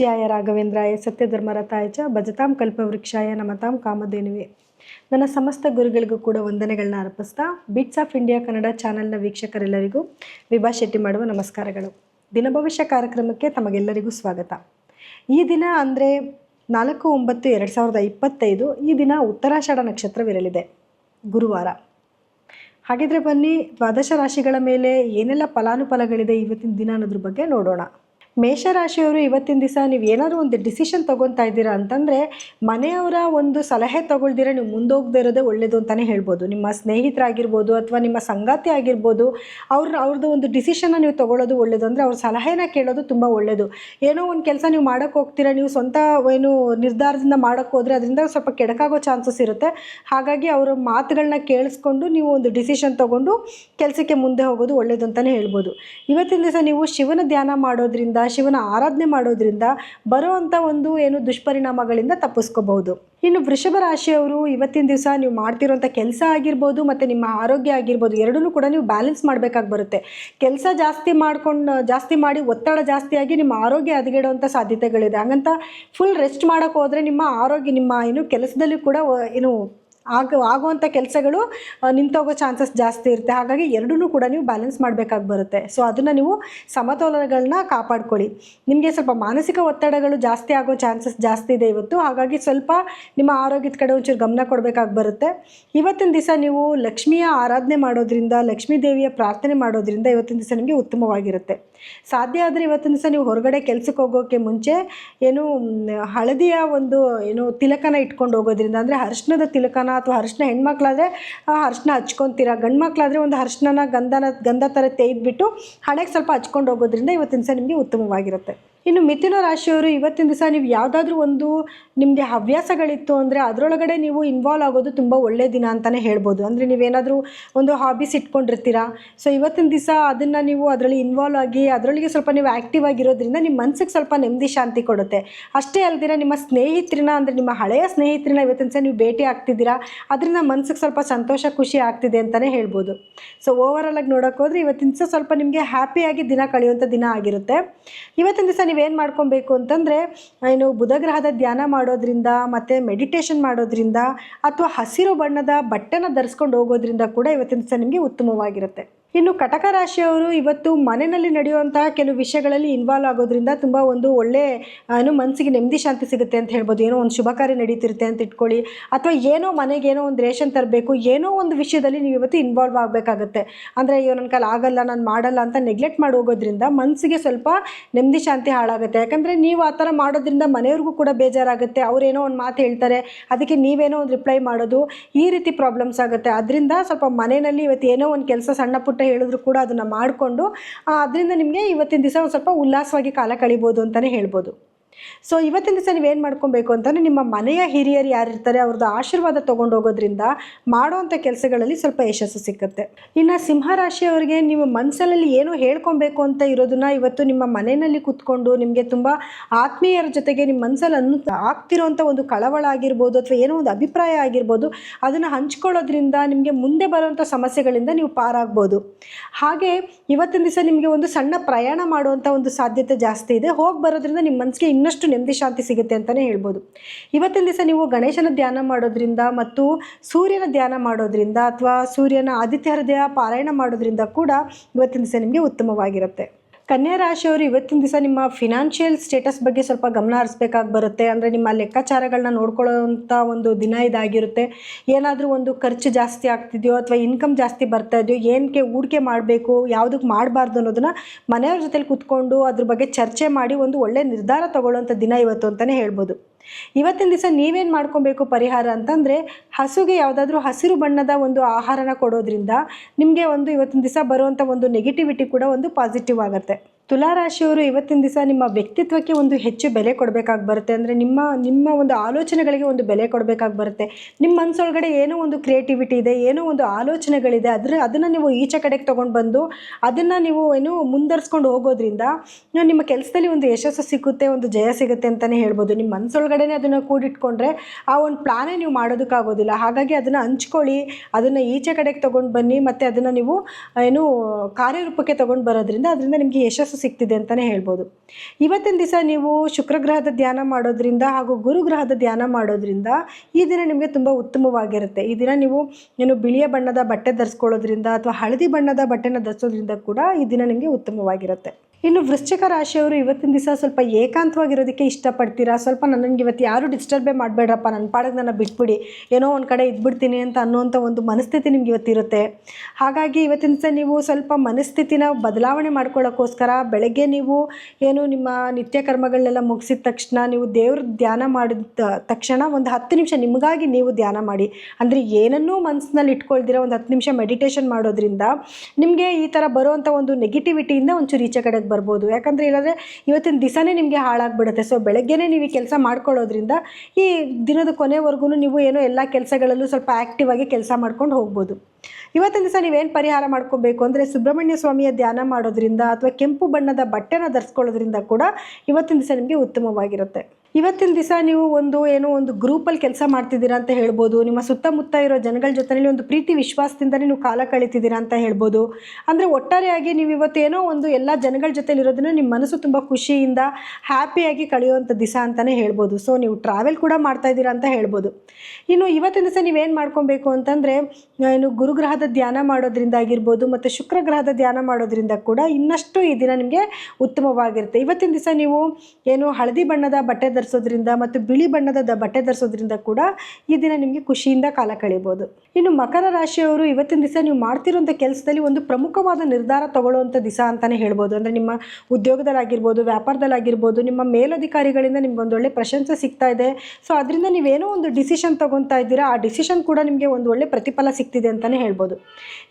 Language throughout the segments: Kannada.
ಪೂಜ್ಯಾಯ ರಾಘವೇಂದ್ರಾಯ ಸತ್ಯಧರ್ಮರಥಾಯ ಚ ಭಜತಾಂ ಕಲ್ಪವೃಕ್ಷಾಯ ನಮತಾಂ ಕಾಮಧೇನುವೆ. ನನ್ನ ಸಮಸ್ತ ಗುರುಗಳಿಗೂ ಕೂಡ ವಂದನೆಗಳನ್ನ ಅರ್ಪಿಸ್ತಾ ಬಿಟ್ಸ್ ಆಫ್ ಇಂಡಿಯಾ ಕನ್ನಡ ಚಾನೆಲ್ನ ವೀಕ್ಷಕರೆಲ್ಲರಿಗೂ ವಿಭಾ ಶೆಟ್ಟಿ ಮಾಡುವ ನಮಸ್ಕಾರಗಳು. ದಿನಭವಿಷ್ಯ ಕಾರ್ಯಕ್ರಮಕ್ಕೆ ತಮಗೆಲ್ಲರಿಗೂ ಸ್ವಾಗತ. ಈ ದಿನ ಅಂದರೆ ನಾಲ್ಕು ಒಂಬತ್ತು ಎರಡು ಸಾವಿರದ ಇಪ್ಪತ್ತೈದು, ಈ ದಿನ ಉತ್ತರಾಷಾಢ ನಕ್ಷತ್ರವಿರಲಿದೆ, ಗುರುವಾರ. ಹಾಗಿದ್ರೆ ಬನ್ನಿ, ದ್ವಾದಶ ರಾಶಿಗಳ ಮೇಲೆ ಏನೆಲ್ಲ ಫಲಾನುಫಲಗಳಿದೆ ಇವತ್ತಿನ ದಿನ ಅನ್ನೋದ್ರ ಬಗ್ಗೆ ನೋಡೋಣ. ಮೇಷರಾಶಿಯವರು ಇವತ್ತಿನ ದಿವಸ ನೀವು ಏನಾದರೂ ಒಂದು ಡಿಸಿಷನ್ ತೊಗೊತಾ ಇದ್ದೀರಾ ಅಂತಂದರೆ ಮನೆಯವರ ಒಂದು ಸಲಹೆ ತಗೊಳ್ದಿರ ನೀವು ಮುಂದೋಗದೇ ಇರೋದೇ ಒಳ್ಳೆಯದು ಅಂತಲೇ ಹೇಳ್ಬೋದು. ನಿಮ್ಮ ಸ್ನೇಹಿತರಾಗಿರ್ಬೋದು ಅಥವಾ ನಿಮ್ಮ ಸಂಗಾತಿ ಆಗಿರ್ಬೋದು ಅವ್ರ ಅವ್ರದ್ದು ಒಂದು ಡಿಸಿಷನ್ನ ನೀವು ತೊಗೊಳ್ಳೋದು ಒಳ್ಳೆಯದು ಅಂದರೆ ಅವ್ರ ಸಲಹೆನ ಕೇಳೋದು ತುಂಬ ಒಳ್ಳೆಯದು ಏನೋ ಒಂದು ಕೆಲಸ ನೀವು ಮಾಡೋಕ್ಕೆ ಹೋಗ್ತೀರಾ, ನೀವು ಸ್ವಂತ ಏನು ನಿರ್ಧಾರದಿಂದ ಮಾಡೋಕ್ಕೆ ಹೋದರೆ ಅದರಿಂದ ಸ್ವಲ್ಪ ಕೆಡಕಾಗೋ ಚಾನ್ಸಸ್ ಇರುತ್ತೆ. ಹಾಗಾಗಿ ಅವರ ಮಾತುಗಳನ್ನ ಕೇಳಿಸ್ಕೊಂಡು ನೀವು ಒಂದು ಡಿಸಿಷನ್ ತೊಗೊಂಡು ಕೆಲಸಕ್ಕೆ ಮುಂದೆ ಹೋಗೋದು ಒಳ್ಳೆಯದು ಅಂತಲೇ ಹೇಳ್ಬೋದು. ಇವತ್ತಿನ ದಿವಸ ನೀವು ಶಿವನ ಧ್ಯಾನ ಮಾಡೋದ್ರಿಂದ ಶಿವನ ಆರಾಧನೆ ಮಾಡೋದ್ರಿಂದ ಬರುವಂಥ ಒಂದು ಏನು ದುಷ್ಪರಿಣಾಮಗಳಿಂದ ತಪ್ಪಿಸ್ಕೋಬಹುದು. ಇನ್ನು ವೃಷಭ ರಾಶಿಯವರು ಇವತ್ತಿನ ದಿವಸ ನೀವು ಮಾಡ್ತಿರೋಂಥ ಕೆಲಸ ಆಗಿರ್ಬೋದು ಮತ್ತು ನಿಮ್ಮ ಆರೋಗ್ಯ ಆಗಿರ್ಬೋದು ಎರಡನ್ನೂ ಕೂಡ ನೀವು ಬ್ಯಾಲೆನ್ಸ್ ಮಾಡಬೇಕಾಗಿ ಬರುತ್ತೆ. ಕೆಲಸ ಜಾಸ್ತಿ ಮಾಡ್ಕೊಂಡು, ಜಾಸ್ತಿ ಮಾಡಿ ಒತ್ತಡ ಜಾಸ್ತಿಯಾಗಿ ನಿಮ್ಮ ಆರೋಗ್ಯ ಹದಗೆಡುವಂಥ ಸಾಧ್ಯತೆಗಳಿದೆ. ಹಾಗಂತ ಫುಲ್ ರೆಸ್ಟ್ ಮಾಡೋಕ್ಕೆ ಹೋದರೆ ನಿಮ್ಮ ಆರೋಗ್ಯ, ನಿಮ್ಮ ಏನು ಕೆಲಸದಲ್ಲಿ ಕೂಡ, ಏನು ಆಗ ಆಗುವಂಥ ಕೆಲಸಗಳು ನಿಂತೋಗೋ ಚಾನ್ಸಸ್ ಜಾಸ್ತಿ ಇರುತ್ತೆ. ಹಾಗಾಗಿ ಎರಡೂ ಕೂಡ ನೀವು ಬ್ಯಾಲೆನ್ಸ್ ಮಾಡಬೇಕಾಗಿ ಬರುತ್ತೆ. ಸೊ ಅದನ್ನು ನೀವು ಸಮತೋಲನಗಳನ್ನ ಕಾಪಾಡ್ಕೊಳ್ಳಿ. ನಿಮಗೆ ಸ್ವಲ್ಪ ಮಾನಸಿಕ ಒತ್ತಡಗಳು ಜಾಸ್ತಿ ಆಗೋ ಚಾನ್ಸಸ್ ಜಾಸ್ತಿ ಇದೆ ಇವತ್ತು. ಹಾಗಾಗಿ ಸ್ವಲ್ಪ ನಿಮ್ಮ ಆರೋಗ್ಯದ ಕಡೆ ಒಂಚೂರು ಗಮನ ಕೊಡಬೇಕಾಗಿ ಬರುತ್ತೆ. ಇವತ್ತಿನ ದಿವಸ ನೀವು ಲಕ್ಷ್ಮಿಯ ಆರಾಧನೆ ಮಾಡೋದ್ರಿಂದ, ಲಕ್ಷ್ಮೀ ದೇವಿಯ ಪ್ರಾರ್ಥನೆ ಮಾಡೋದ್ರಿಂದ ಇವತ್ತಿನ ದಿವಸ ನಿಮಗೆ ಉತ್ತಮವಾಗಿರುತ್ತೆ. ಸಾಧ್ಯ ಆದರೆ ಇವತ್ತಿನ ದಿವಸ ನೀವು ಹೊರಗಡೆ ಕೆಲಸಕ್ಕೆ ಹೋಗೋಕ್ಕೆ ಮುಂಚೆ ಏನು, ಹಳದಿಯ ಒಂದು, ಏನು, ತಿಲಕನ ಇಟ್ಕೊಂಡು ಹೋಗೋದ್ರಿಂದ, ಅಂದರೆ ಅರ್ಶನದ ತಿಲಕನ ಅಥವಾ ಅರ್ಶಿಣ ಹೆಣ್ಮಕ್ಳಾದರೆ ಅರ್ಶಿನ ಹಚ್ಕೊತೀರ? ಗಂಡು ಮಕ್ಕಳಾದರೆ ಒಂದು ಅರ್ಶಿಣನ ಗಂಧನ ಗಂಧ ಥರ ತೆಗೆದ್ಬಿಟ್ಟು ಹಣೆಗೆ ಸ್ವಲ್ಪ ಹಚ್ಕೊಂಡು ಹೋಗೋದ್ರಿಂದ ಇವತ್ತಿನ ದಿವಸ ನಿಮಗೆ ಉತ್ತಮವಾಗಿರುತ್ತೆ. ಇನ್ನು ಮಿಥುನ ರಾಶಿಯವರು ಇವತ್ತಿನ ದಿವಸ ನೀವು ಯಾವುದಾದ್ರೂ ಒಂದು ನಿಮಗೆ ಹವ್ಯಾಸಗಳಿತ್ತು ಅಂದರೆ ಅದರೊಳಗಡೆ ನೀವು ಇನ್ವಾಲ್ವ್ ಆಗೋದು ತುಂಬ ಒಳ್ಳೆಯ ದಿನ ಅಂತಲೇ ಹೇಳ್ಬೋದು. ಅಂದರೆ ನೀವೇನಾದರೂ ಒಂದು ಹಾಬೀಸ್ ಇಟ್ಕೊಂಡಿರ್ತೀರಾ? ಸೊ ಇವತ್ತಿನ ದಿವಸ ಅದನ್ನು ನೀವು ಅದರಲ್ಲಿ ಇನ್ವಾಲ್ವ್ ಆಗಿ ಅದರೊಳಗೆ ಸ್ವಲ್ಪ ನೀವು ಆ್ಯಕ್ಟಿವ್ ಆಗಿರೋದ್ರಿಂದ ನಿಮ್ಮ ಮನಸ್ಸಿಗೆ ಸ್ವಲ್ಪ ನೆಮ್ಮದಿ ಶಾಂತಿ ಕೊಡುತ್ತೆ. ಅಷ್ಟೇ ಅಲ್ಲದಿರ ನಿಮ್ಮ ಸ್ನೇಹಿತರನ್ನ ಅಂದರೆ ನಿಮ್ಮ ಹಳೆಯ ಸ್ನೇಹಿತರನ್ನ ಇವತ್ತಿನ ದಿವಸ ನೀವು ಭೇಟಿ ಆಗ್ತಿದ್ದೀರಾ? ಅದರಿಂದ ಮನಸ್ಸಿಗೆ ಸ್ವಲ್ಪ ಸಂತೋಷ, ಖುಷಿ ಆಗ್ತಿದೆ ಅಂತಲೇ ಹೇಳ್ಬೋದು. ಸೊ ಓವರಾಲ್ ಆಗಿ ನೋಡೋಕೆ ಹೋದರೆ ಇವತ್ತಿನ ದಿವಸ ಸ್ವಲ್ಪ ನಿಮಗೆ ಹ್ಯಾಪಿಯಾಗಿ ದಿನ ಕಳೆಯುವಂಥ ದಿನ ಆಗಿರುತ್ತೆ. ಇವತ್ತಿನ ದಿವಸ ನೀವೇನು ಮಾಡ್ಕೊಬೇಕು ಅಂತಂದರೆ, ಏನು ಬುಧಗ್ರಹದ ಧ್ಯಾನ ಮಾಡೋದ್ರಿಂದ ಮತ್ತು ಮೆಡಿಟೇಷನ್ ಮಾಡೋದ್ರಿಂದ ಅಥವಾ ಹಸಿರು ಬಣ್ಣದ ಬಟ್ಟೆನ ಧರಿಸ್ಕೊಂಡು ಹೋಗೋದ್ರಿಂದ ಕೂಡ ಇವತ್ತಿನ ದಿವಸ ನಿಮಗೆ ಉತ್ತಮವಾಗಿರುತ್ತೆ. ಇನ್ನು ಕಟಕ ರಾಶಿಯವರು ಇವತ್ತು ಮನೆಯಲ್ಲಿ ನಡೆಯುವಂತಹ ಕೆಲವು ವಿಷಯಗಳಲ್ಲಿ ಇನ್ವಾಲ್ವ್ ಆಗೋದ್ರಿಂದ ತುಂಬ ಒಂದು ಒಳ್ಳೆ ಏನು ಮನಸ್ಸಿಗೆ ನೆಮ್ಮದಿ ಶಾಂತಿ ಸಿಗುತ್ತೆ ಅಂತ ಹೇಳ್ಬೋದು. ಏನೋ ಒಂದು ಶುಭ ಕಾರ್ಯ ನಡೀತಿರುತ್ತೆ ಅಂತ ಇಟ್ಕೊಳ್ಳಿ. ಅಥವಾ ಏನೋ ಮನೆಗೆ ಏನೋ ಒಂದು ರೇಷನ್ ತರಬೇಕು, ಏನೋ ಒಂದು ವಿಷಯದಲ್ಲಿ ನೀವು ಇವತ್ತು ಇನ್ವಾಲ್ವ್ ಆಗಬೇಕಾಗತ್ತೆ. ಅಂದರೆ ಅಯ್ಯೋ, ನನ್ನ ಕಾಲ ಆಗಲ್ಲ, ನಾನು ಮಾಡಲ್ಲ ಅಂತ ನೆಗ್ಲೆಕ್ಟ್ ಮಾಡಿ ಹೋಗೋದ್ರಿಂದ ಮನಸ್ಸಿಗೆ ಸ್ವಲ್ಪ ನೆಮ್ಮದಿ ಶಾಂತಿ ಹಾಳಾಗುತ್ತೆ. ಯಾಕಂದರೆ ನೀವು ಆ ಥರ ಮಾಡೋದ್ರಿಂದ ಮನೆಯವ್ರಿಗೂ ಕೂಡ ಬೇಜಾರಾಗುತ್ತೆ. ಅವರೇನೋ ಒಂದು ಮಾತು ಹೇಳ್ತಾರೆ, ಅದಕ್ಕೆ ನೀವೇನೋ ಒಂದು ರಿಪ್ಲೈ ಮಾಡೋದು ಈ ರೀತಿ ಪ್ರಾಬ್ಲಮ್ಸ್ ಆಗುತ್ತೆ. ಅದರಿಂದ ಸ್ವಲ್ಪ ಮನೆಯಲ್ಲಿ ಇವತ್ತು ಏನೋ ಒಂದು ಕೆಲಸ ಸಣ್ಣ ಪುಟ್ಟ ಹೇಳಿದ್ರು ಕೂಡ ಅದನ್ನು ಮಾಡಿಕೊಂಡು ಅದರಿಂದ ನಿಮಗೆ ಇವತ್ತಿನ ದಿವಸ ಒಂದು ಸ್ವಲ್ಪ ಉಲ್ಲಾಸವಾಗಿ ಕಾಲ ಕಳಿಬೋದು ಅಂತಲೇ ಹೇಳ್ಬೋದು. ಸೊ ಇವತ್ತಿನ ದಿವಸ ನೀವೇನು ಮಾಡ್ಕೊಬೇಕು ಅಂತಂದರೆ ನಿಮ್ಮ ಮನೆಯ ಹಿರಿಯರು ಯಾರಿರ್ತಾರೆ ಅವ್ರದ್ದು ಆಶೀರ್ವಾದ ತೊಗೊಂಡು ಹೋಗೋದ್ರಿಂದ ಮಾಡುವಂಥ ಕೆಲಸಗಳಲ್ಲಿ ಸ್ವಲ್ಪ ಯಶಸ್ಸು ಸಿಕ್ಕುತ್ತೆ. ಇನ್ನು ಸಿಂಹರಾಶಿಯವರಿಗೆ ನೀವು ಮನಸ್ಸಲ್ಲಿ ಏನೋ ಹೇಳ್ಕೊಬೇಕು ಅಂತ ಇರೋದನ್ನ ಇವತ್ತು ನಿಮ್ಮ ಮನೆಯಲ್ಲಿ ಕೂತ್ಕೊಂಡು ನಿಮಗೆ ತುಂಬ ಆತ್ಮೀಯರ ಜೊತೆಗೆ ನಿಮ್ಮ ಮನಸ್ಸಲ್ಲಿ ಅನ್, ಆಗ್ತಿರೋಂಥ ಒಂದು ಕಳವಳ ಆಗಿರ್ಬೋದು ಅಥವಾ ಏನೋ ಒಂದು ಅಭಿಪ್ರಾಯ ಆಗಿರ್ಬೋದು, ಅದನ್ನು ಹಂಚ್ಕೊಳ್ಳೋದ್ರಿಂದ ನಿಮಗೆ ಮುಂದೆ ಬರುವಂಥ ಸಮಸ್ಯೆಗಳಿಂದ ನೀವು ಪಾರಾಗ್ಬೋದು. ಹಾಗೆ ಇವತ್ತಿನ ದಿವಸ ನಿಮಗೆ ಒಂದು ಸಣ್ಣ ಪ್ರಯಾಣ ಮಾಡುವಂಥ ಒಂದು ಸಾಧ್ಯತೆ ಜಾಸ್ತಿ ಇದೆ. ಹೋಗಿ ಬರೋದ್ರಿಂದ ನಿಮ್ಮ ಮನಸ್ಸಿಗೆ ಇನ್ನಷ್ಟು ನೆಮ್ಮದಿ ಶಾಂತಿ ಸಿಗುತ್ತೆ ಅಂತಲೇ ಹೇಳ್ಬೋದು. ಇವತ್ತಿನ ದಿವಸ ನೀವು ಗಣೇಶನ ಧ್ಯಾನ ಮಾಡೋದ್ರಿಂದ ಮತ್ತು ಸೂರ್ಯನ ಧ್ಯಾನ ಮಾಡೋದ್ರಿಂದ ಅಥವಾ ಸೂರ್ಯನ ಆದಿತ್ಯ ಹೃದಯ ಪಾರಾಯಣ ಮಾಡೋದ್ರಿಂದ ಕೂಡ ಇವತ್ತಿನ ದಿವಸ ನಿಮಗೆ ಉತ್ತಮವಾಗಿರುತ್ತೆ. ಕನ್ಯಾ ರಾಶಿಯವರು ಇವತ್ತಿನ ದಿವಸ ನಿಮ್ಮ ಫಿನಾನ್ಷಿಯಲ್ ಸ್ಟೇಟಸ್ ಬಗ್ಗೆ ಸ್ವಲ್ಪ ಗಮನ ಹರಿಸ್ಬೇಕಾಗಿ ಬರುತ್ತೆ. ಅಂದರೆ ನಿಮ್ಮ ಲೆಕ್ಕಾಚಾರಗಳನ್ನ ನೋಡ್ಕೊಳ್ಳೋವಂಥ ಒಂದು ದಿನ ಇದಾಗಿರುತ್ತೆ. ಏನಾದರೂ ಒಂದು ಖರ್ಚು ಜಾಸ್ತಿ ಆಗ್ತಿದೆಯೋ ಅಥವಾ ಇನ್ಕಮ್ ಜಾಸ್ತಿ ಬರ್ತಾ ಇದೆಯೋ ಏನಕ್ಕೆ ಹೂಡಿಕೆ ಮಾಡಬೇಕು ಯಾವುದಕ್ಕೆ ಮಾಡಬಾರ್ದು ಅನ್ನೋದನ್ನು ಮನೆಯವ್ರ ಜೊತೆಲಿ ಕೂತ್ಕೊಂಡು ಅದ್ರ ಬಗ್ಗೆ ಚರ್ಚೆ ಮಾಡಿ ಒಂದು ಒಳ್ಳೆ ನಿರ್ಧಾರ ತೊಗೊಳ್ಳೋಂಥ ದಿನ ಇವತ್ತು ಅಂತಲೇ ಹೇಳ್ಬೋದು. ಇವತ್ತಿನ ದಿವಸ ನೀವೇನು ಮಾಡ್ಕೊಬೇಕು ಪರಿಹಾರ ಅಂತಂದರೆ ಹಸುಗೆ ಯಾವುದಾದ್ರೂ ಹಸಿರು ಬಣ್ಣದ ಒಂದು ಆಹಾರನ ಕೊಡೋದ್ರಿಂದ ನಿಮಗೆ ಒಂದು ಇವತ್ತಿನ ದಿವಸ ಬರುವಂಥ ಒಂದು ನೆಗೆಟಿವಿಟಿ ಕೂಡ ಒಂದು ಪಾಸಿಟಿವ್ ಆಗುತ್ತೆ. ತುಲಾರಾಶಿಯವರು ಇವತ್ತಿನ ದಿವಸ ನಿಮ್ಮ ವ್ಯಕ್ತಿತ್ವಕ್ಕೆ ಒಂದು ಹೆಚ್ಚು ಬೆಲೆ ಕೊಡಬೇಕಾಗಿ ಬರುತ್ತೆ. ಅಂದರೆ ನಿಮ್ಮ ನಿಮ್ಮ ಒಂದು ಆಲೋಚನೆಗಳಿಗೆ ಒಂದು ಬೆಲೆ ಕೊಡಬೇಕಾಗಿ ಬರುತ್ತೆ. ನಿಮ್ಮ ಮನಸ್ಸೊಳಗಡೆ ಏನೋ ಒಂದು ಕ್ರಿಯೇಟಿವಿಟಿ ಇದೆ, ಏನೋ ಒಂದು ಆಲೋಚನೆಗಳಿದೆ, ಅದ್ರ, ಅದನ್ನು ನೀವು ಈಚೆ ಕಡೆಗೆ ತೊಗೊಂಡು ಬಂದು ಅದನ್ನು ನೀವು ಏನು ಮುಂದರ್ಸ್ಕೊಂಡು ಹೋಗೋದ್ರಿಂದ ನಿಮ್ಮ ಕೆಲಸದಲ್ಲಿ ಒಂದು ಯಶಸ್ಸು ಸಿಗುತ್ತೆ, ಒಂದು ಜಯ ಸಿಗುತ್ತೆ ಅಂತಲೇ ಹೇಳ್ಬೋದು. ನಿಮ್ಮ ಮನಸ್ಸೊಳಗಡೆ ಅದನ್ನು ಕೂಡಿಟ್ಕೊಂಡ್ರೆ ಆ ಒಂದು ಪ್ಲಾನೇ ನೀವು ಮಾಡೋದಕ್ಕಾಗೋದಿಲ್ಲ. ಹಾಗಾಗಿ ಅದನ್ನು ಹಂಚ್ಕೊಳ್ಳಿ, ಅದನ್ನು ಈಚೆ ಕಡೆಗೆ ತೊಗೊಂಡು ಬನ್ನಿ, ಮತ್ತು ಅದನ್ನು ನೀವು ಏನು ಕಾರ್ಯರೂಪಕ್ಕೆ ತೊಗೊಂಡು ಬರೋದ್ರಿಂದ ಅದರಿಂದ ನಿಮಗೆ ಯಶಸ್ಸು ಸಿಗ್ತಿದೆ ಅಂತಲೇ ಹೇಳ್ಬೋದು. ಇವತ್ತಿನ ದಿವಸ ನೀವು ಶುಕ್ರಗ್ರಹದ ಧ್ಯಾನ ಮಾಡೋದ್ರಿಂದ ಹಾಗೂ ಗುರುಗ್ರಹದ ಧ್ಯಾನ ಮಾಡೋದ್ರಿಂದ ಈ ದಿನ ನಿಮಗೆ ತುಂಬ ಉತ್ತಮವಾಗಿರುತ್ತೆ. ಈ ದಿನ ನೀವು, ಏನು ಬಿಳಿಯ ಬಣ್ಣದ ಬಟ್ಟೆ ಧರಿಸ್ಕೊಳ್ಳೋದ್ರಿಂದ ಅಥವಾ ಹಳದಿ ಬಣ್ಣದ ಬಟ್ಟೆನ ಧರಿಸೋದ್ರಿಂದ ಕೂಡ ಈ ದಿನ ನಿಮಗೆ ಉತ್ತಮವಾಗಿರುತ್ತೆ. ಇನ್ನು ವೃಶ್ಚಿಕ ರಾಶಿಯವರು ಇವತ್ತಿನ ದಿವಸ ಸ್ವಲ್ಪ ಏಕಾಂತವಾಗಿರೋದಕ್ಕೆ ಇಷ್ಟಪಡ್ತೀರಾ? ಸ್ವಲ್ಪ ನನಗೆ ಇವತ್ತು ಯಾರು ಡಿಸ್ಟರ್ಬೇ ಮಾಡಬೇಡ್ರಪ್ಪ. ನನ್ನ ಪಾಡಿಗೆ ನನ್ನ ಬಿಟ್ಬಿಡಿ. ಏನೋ ಒಂದು ಕಡೆ ಇದ್ಬಿಡ್ತೀನಿ ಅಂತ ಅನ್ನೋಂಥ ಒಂದು ಮನಸ್ಥಿತಿ ನಿಮ್ಗೆ ಇವತ್ತಿರುತ್ತೆ ಹಾಗಾಗಿ ಇವತ್ತಿನ ದಿವಸ ನೀವು ಸ್ವಲ್ಪ ಮನಸ್ಥಿತಿನ ಬದಲಾವಣೆ ಮಾಡ್ಕೊಳ್ಳೋಕ್ಕೋಸ್ಕರ ಬೆಳಗ್ಗೆ ನೀವು ಏನು ನಿಮ್ಮ ನಿತ್ಯ ಕರ್ಮಗಳನ್ನೆಲ್ಲ ಮುಗಿಸಿದ ತಕ್ಷಣ ನೀವು ದೇವ್ರ ಧ್ಯಾನ ಮಾಡಿದ ತಕ್ಷಣ ಒಂದು ಹತ್ತು ನಿಮಿಷ ನಿಮಗಾಗಿ ನೀವು ಧ್ಯಾನ ಮಾಡಿ. ಅಂದರೆ ಏನನ್ನೂ ಮನಸ್ಸಿನಲ್ಲಿ ಇಟ್ಕೊಳ್ದಿರ ಒಂದು ಹತ್ತು ನಿಮಿಷ ಮೆಡಿಟೇಷನ್ ಮಾಡೋದ್ರಿಂದ ನಿಮಗೆ ಈ ಥರ ಬರುವಂಥ ಒಂದು ನೆಗೆಟಿವಿಟಿಯಿಂದ ಒಂಚೂರು ಈಚೆ ಕಡೆಗೆ ಬರ್ಬೋದು. ಯಾಕಂದರೆ ಇಲ್ಲಾಂದರೆ ಇವತ್ತಿನ ದಿವಸನೇ ನಿಮಗೆ ಹಾಳಾಗ್ಬಿಡುತ್ತೆ. ಸೊ ಬೆಳಗ್ಗೆನೇ ನೀವು ಈ ಕೆಲಸ ಮಾಡ್ಕೊಳ್ಳೋದ್ರಿಂದ ಈ ದಿನದ ಕೊನೆವರೆಗೂ ನೀವು ಏನೋ ಎಲ್ಲ ಕೆಲಸಗಳಲ್ಲೂ ಸ್ವಲ್ಪ ಆ್ಯಕ್ಟಿವ್ ಆಗಿ ಕೆಲಸ ಮಾಡ್ಕೊಂಡು ಹೋಗ್ಬೋದು. ಇವತ್ತಿನ ದಿವಸ ನೀವೇನು ಪರಿಹಾರ ಮಾಡ್ಕೋಬೇಕು ಅಂದರೆ ಸುಬ್ರಹ್ಮಣ್ಯ ಸ್ವಾಮಿಯ ಧ್ಯಾನ ಮಾಡೋದ್ರಿಂದ ಅಥವಾ ಕೆಂಪು ಬಣ್ಣದ ಬಟ್ಟೆನ ಧರಿಸ್ಕೊಳ್ಳೋದ್ರಿಂದ ಕೂಡ ಇವತ್ತಿನ ದಿವಸ ನಿಮಗೆ ಉತ್ತಮವಾಗಿರುತ್ತೆ. ಇವತ್ತಿನ ದಿವಸ ನೀವು ಒಂದು ಏನೋ ಒಂದು ಗ್ರೂಪಲ್ಲಿ ಕೆಲಸ ಮಾಡ್ತಿದ್ದೀರಾ ಅಂತ ಹೇಳ್ಬೋದು, ನಿಮ್ಮ ಸುತ್ತಮುತ್ತ ಇರೋ ಜನಗಳ ಜೊತೆಯಲ್ಲಿ ಒಂದು ಪ್ರೀತಿ ವಿಶ್ವಾಸದಿಂದಲೇ ನೀವು ಕಾಲ ಕಳೀತಿದ್ದೀರಾ ಅಂತ ಹೇಳ್ಬೋದು. ಅಂದರೆ ಒಟ್ಟಾರೆಯಾಗಿ ನೀವು ಇವತ್ತು ಏನೋ ಒಂದು ಎಲ್ಲ ಜನಗಳ ಜೊತೆಯಲ್ಲಿ ಇರೋದನ್ನು ನಿಮ್ಮ ಮನಸ್ಸು ತುಂಬ ಖುಷಿಯಿಂದ ಹ್ಯಾಪಿಯಾಗಿ ಕಳೆಯುವಂಥ ದಿವಸ ಅಂತಲೇ ಹೇಳ್ಬೋದು. ಸೊ ನೀವು ಟ್ರಾವೆಲ್ ಕೂಡ ಮಾಡ್ತಾ ಇದ್ದೀರಾ ಅಂತ ಹೇಳ್ಬೋದು. ಇನ್ನು ಇವತ್ತಿನ ದಿವಸ ನೀವೇನು ಮಾಡ್ಕೊಬೇಕು ಅಂತಂದರೆ ಏನು ಗುರುಗ್ರಹದ ಧ್ಯಾನ ಮಾಡೋದ್ರಿಂದ ಆಗಿರ್ಬೋದು ಮತ್ತು ಶುಕ್ರಗ್ರಹದ ಧ್ಯಾನ ಮಾಡೋದ್ರಿಂದ ಕೂಡ ಇನ್ನಷ್ಟು ಈ ದಿನ ನಿಮಗೆ ಉತ್ತಮವಾಗಿರುತ್ತೆ. ಇವತ್ತಿನ ದಿವಸ ನೀವು ಏನು ಹಳದಿ ಬಣ್ಣದ ಬಟ್ಟೆ ಧರಿಸೋದ್ರಿಂದ ಮತ್ತು ಬಿಳಿ ಬಣ್ಣದ ಬಟ್ಟೆ ಧರಿಸೋದ್ರಿಂದ ಕೂಡ ಈ ದಿನ ನಿಮಗೆ ಖುಷಿಯಿಂದ ಕಾಲ ಕಳೀಬೋದು. ಇನ್ನು ಮಕರ ರಾಶಿಯವರು ಇವತ್ತಿನ ದಿವಸ ನೀವು ಮಾಡ್ತಿರುವಂಥ ಕೆಲಸದಲ್ಲಿ ಒಂದು ಪ್ರಮುಖವಾದ ನಿರ್ಧಾರ ತಗೊಳ್ಳುವಂಥ ದಿವಸ ಅಂತಲೇ ಹೇಳ್ಬೋದು. ಅಂದರೆ ನಿಮ್ಮ ಉದ್ಯೋಗದಲ್ಲಾಗಿರ್ಬೋದು, ವ್ಯಾಪಾರದಲ್ಲಾಗಿರ್ಬೋದು, ನಿಮ್ಮ ಮೇಲಧಿಕಾರಿಗಳಿಂದ ನಿಮ್ಗೆ ಒಂದು ಒಳ್ಳೆ ಪ್ರಶಂಸೆ ಸಿಗ್ತಾ ಇದೆ. ಸೊ ಅದರಿಂದ ನೀವೇನೋ ಒಂದು ಡಿಸಿಷನ್ ತೊಗೊತಾ ಇದ್ದೀರಾ, ಆ ಡಿಸಿಷನ್ ಕೂಡ ನಿಮಗೆ ಒಂದು ಒಳ್ಳೆ ಪ್ರತಿಫಲ ಸಿಗ್ತಿದೆ ಅಂತಲೇ ಹೇಳ್ಬೋದು.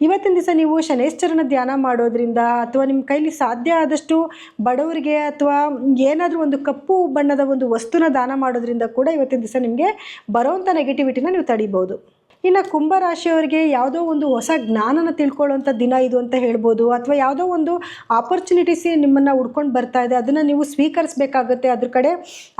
ಇವತ್ತಿನ ದಿವಸ ನೀವು ಶನೇಶ್ವರನ ಧ್ಯಾನ ಮಾಡೋದ್ರಿಂದ ಅಥವಾ ನಿಮ್ಮ ಕೈಲಿ ಸಾಧ್ಯ ಆದಷ್ಟು ಬಡವರಿಗೆ ಅಥವಾ ಏನಾದರೂ ಒಂದು ಕಪ್ಪು ಬಣ್ಣದ ಒಂದು ವಸ್ತುನ ದಾನ ಮಾಡೋದ್ರಿಂದ ಕೂಡ ಇವತ್ತಿನ ದಿವಸ ನಿಮಗೆ ಬರೋವಂಥ ನೆಗೆಟಿವಿಟಿನ ನೀವು ತಡಿಬೋದು ಇನ್ನು ಕುಂಭರಾಶಿಯವರಿಗೆ ಯಾವುದೋ ಒಂದು ಹೊಸ ಜ್ಞಾನನ ತಿಳ್ಕೊಳ್ಳೋಂಥ ದಿನ ಇದು ಅಂತ ಹೇಳ್ಬೋದು, ಅಥವಾ ಯಾವುದೋ ಒಂದು ಆಪರ್ಚುನಿಟೀಸ್ ನಿಮ್ಮನ್ನು ಹುಡ್ಕೊಂಡು ಬರ್ತಾ ಇದೆ, ಅದನ್ನು ನೀವು ಸ್ವೀಕರಿಸಬೇಕಾಗುತ್ತೆ. ಅದ್ರ ಕಡೆ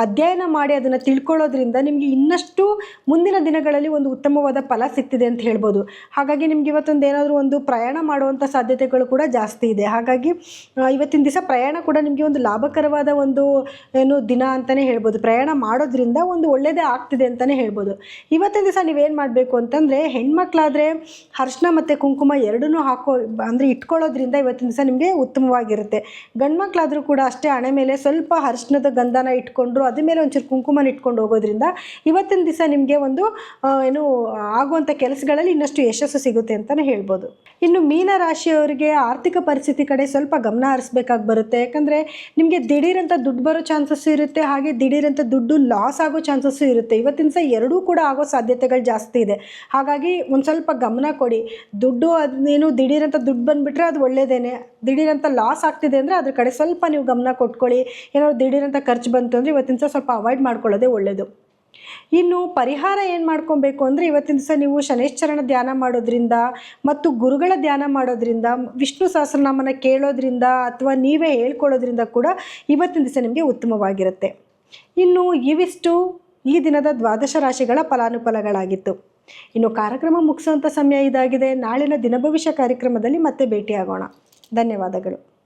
ಅಧ್ಯಯನ ಮಾಡಿ ಅದನ್ನು ತಿಳ್ಕೊಳ್ಳೋದ್ರಿಂದ ನಿಮಗೆ ಇನ್ನಷ್ಟು ಮುಂದಿನ ದಿನಗಳಲ್ಲಿ ಒಂದು ಉತ್ತಮವಾದ ಫಲ ಸಿಗ್ತಿದೆ ಅಂತ ಹೇಳ್ಬೋದು. ಹಾಗಾಗಿ ನಿಮ್ಗೆ ಇವತ್ತೊಂದು ಏನಾದರೂ ಒಂದು ಪ್ರಯಾಣ ಮಾಡುವಂಥ ಸಾಧ್ಯತೆಗಳು ಕೂಡ ಜಾಸ್ತಿ ಇದೆ. ಹಾಗಾಗಿ ಇವತ್ತಿನ ದಿವಸ ಪ್ರಯಾಣ ಕೂಡ ನಿಮಗೆ ಒಂದು ಲಾಭಕರವಾದ ಒಂದು, ಏನು, ದಿನ ಅಂತಲೇ ಹೇಳ್ಬೋದು. ಪ್ರಯಾಣ ಮಾಡೋದ್ರಿಂದ ಒಂದು ಒಳ್ಳೆಯದೇ ಆಗ್ತಿದೆ ಅಂತಲೇ ಹೇಳ್ಬೋದು. ಇವತ್ತಿನ ದಿವಸ ನೀವೇನು ಮಾಡಬೇಕು ಅಂತಂದರೆ ಹೆಣ್ಮಕ್ಳಾದರೆ ಅರ್ಶಿನ ಮತ್ತು ಕುಂಕುಮ ಎರಡನ್ನೂ ಹಾಕೋ, ಅಂದರೆ ಇಟ್ಕೊಳ್ಳೋದ್ರಿಂದ ಇವತ್ತಿನ ದಿವಸ ನಿಮಗೆ ಉತ್ತಮವಾಗಿರುತ್ತೆ. ಗಂಡ್ಮಕ್ಳಾದರೂ ಕೂಡ ಅಷ್ಟೇ ಹಣೆ ಮೇಲೆ ಸ್ವಲ್ಪ ಅರ್ಶಿನದ ಗಂಧನ ಇಟ್ಕೊಂಡ್ರು, ಅದ್ರ ಮೇಲೆ ಒಂಚೂರು ಕುಂಕುಮನ ಇಟ್ಕೊಂಡು ಹೋಗೋದ್ರಿಂದ ಇವತ್ತಿನ ದಿವಸ ನಿಮಗೆ ಒಂದು ಏನು ಆಗುವಂಥ ಕೆಲಸಗಳಲ್ಲಿ ಇನ್ನಷ್ಟು ಯಶಸ್ಸು ಸಿಗುತ್ತೆ ಅಂತಲೇ ಹೇಳ್ಬೋದು. ಇನ್ನು ಮೀನ ರಾಶಿಯವರಿಗೆ ಆರ್ಥಿಕ ಪರಿಸ್ಥಿತಿ ಕಡೆ ಸ್ವಲ್ಪ ಗಮನ ಹರಿಸ್ಬೇಕಾಗಿ ಬರುತ್ತೆ. ಯಾಕಂದರೆ ನಿಮಗೆ ದಿಢೀರಂಥ ದುಡ್ಡು ಬರೋ ಚಾನ್ಸಸ್ಸು ಇರುತ್ತೆ, ಹಾಗೆ ದಿಢೀರಂಥ ದುಡ್ಡು ಲಾಸ್ ಆಗೋ ಚಾನ್ಸಸ್ಸು ಇರುತ್ತೆ. ಇವತ್ತಿನ ದಿವಸ ಎರಡೂ ಕೂಡ ಆಗೋ ಸಾಧ್ಯತೆಗಳು ಜಾಸ್ತಿ ಇದೆ. ಹಾಗಾಗಿ ಒಂದು ಸ್ವಲ್ಪ ಗಮನ ಕೊಡಿ. ದುಡ್ಡು ಅದನ್ನೇನು ದಿಢೀರಂತ ದುಡ್ಡು ಬಂದುಬಿಟ್ರೆ ಅದು ಒಳ್ಳೆಯದೇನೆ ದಿಢೀರಂತ ಲಾಸ್ ಆಗ್ತಿದೆ ಅಂದರೆ ಅದ್ರ ಕಡೆ ಸ್ವಲ್ಪ ನೀವು ಗಮನ ಕೊಟ್ಕೊಳ್ಳಿ. ಏನಾದ್ರು ದಿಢೀರಂತ ಖರ್ಚು ಬಂತು ಅಂದರೆ ಇವತ್ತಿನ ದಿವಸ ಸ್ವಲ್ಪ ಅವಾಯ್ಡ್ ಮಾಡ್ಕೊಳ್ಳೋದೇ ಒಳ್ಳೆಯದು ಇನ್ನು ಪರಿಹಾರ ಏನು ಮಾಡ್ಕೊಬೇಕು ಅಂದರೆ ಇವತ್ತಿನ ದಿವಸ ನೀವು ಶನೇಶ್ವರನ ಧ್ಯಾನ ಮಾಡೋದ್ರಿಂದ ಮತ್ತು ಗುರುಗಳ ಧ್ಯಾನ ಮಾಡೋದ್ರಿಂದ, ವಿಷ್ಣು ಸಹಸ್ರನಾಮನ ಕೇಳೋದ್ರಿಂದ ಅಥವಾ ನೀವೇ ಹೇಳ್ಕೊಳ್ಳೋದ್ರಿಂದ ಕೂಡ ಇವತ್ತಿನ ದಿವಸ ನಿಮಗೆ ಉತ್ತಮವಾಗಿರುತ್ತೆ. ಇನ್ನು ಇವಿಷ್ಟು ಈ ದಿನದ ದ್ವಾದಶ ರಾಶಿಗಳ ಫಲಾನುಫಲಗಳಾಗಿತ್ತು. ಇನ್ನು ಕಾರ್ಯಕ್ರಮ ಮುಗಿಸುವಂಥ ಸಮಯ ಇದಾಗಿದೆ. ನಾಳಿನ ದಿನಭವಿಷ್ಯ ಕಾರ್ಯಕ್ರಮದಲ್ಲಿ ಮತ್ತೆ ಭೇಟಿಯಾಗೋಣ. ಧನ್ಯವಾದಗಳು.